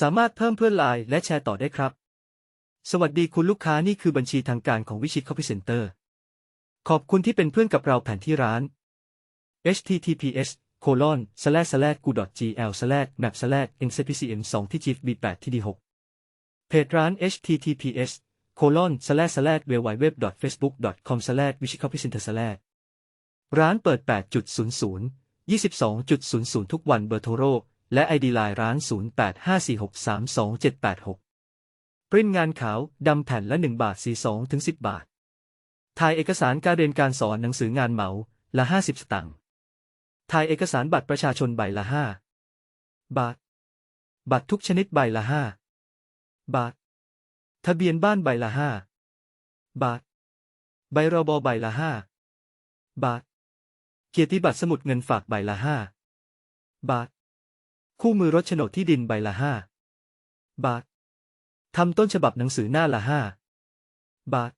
สามารถเพิ่มเพื่อนไลน์และแชร์ต่อได้ครับ สวัสดีคุณลูกค้านี่คือบัญชีทางการของวิชิตคอพิเซนเตอร์ ขอบคุณที่เป็นเพื่อนกับเราแผนที่ร้าน https colon slash gu gl slash map slash n c p c m 2ที่ g i f b 8 td 6เพจร้าน https colon slash slash www facebook com slash w i c h i c o p y c e n t e r slash ร้านเปิด 8.00 22.00 ทุกวันเบอร์โทร และ ID ไลน์ร้าน 0854632786 ปริ้นงานขาว ดำแผ่นละ 1 บาท 42ถึง10 บาท ถ่ายเอกสารการเรียนการสอนหนังสืองานเหมา ละ 50 สตางค์ ถ่ายเอกสารบัตรประชาชนใบละ 5 บาท บัตรทุกชนิดใบละ 5 บาท ทะเบียนบ้านใบละ 5 บาท ใบรบใบละ 5 บาท เกียรติบัตรสมุดเงินฝากใบละ 5 บาท คู่มือรถโฉนดที่ดินใบละห้าบาท ทำต้นฉบับหนังสือหน้าละห้าบาท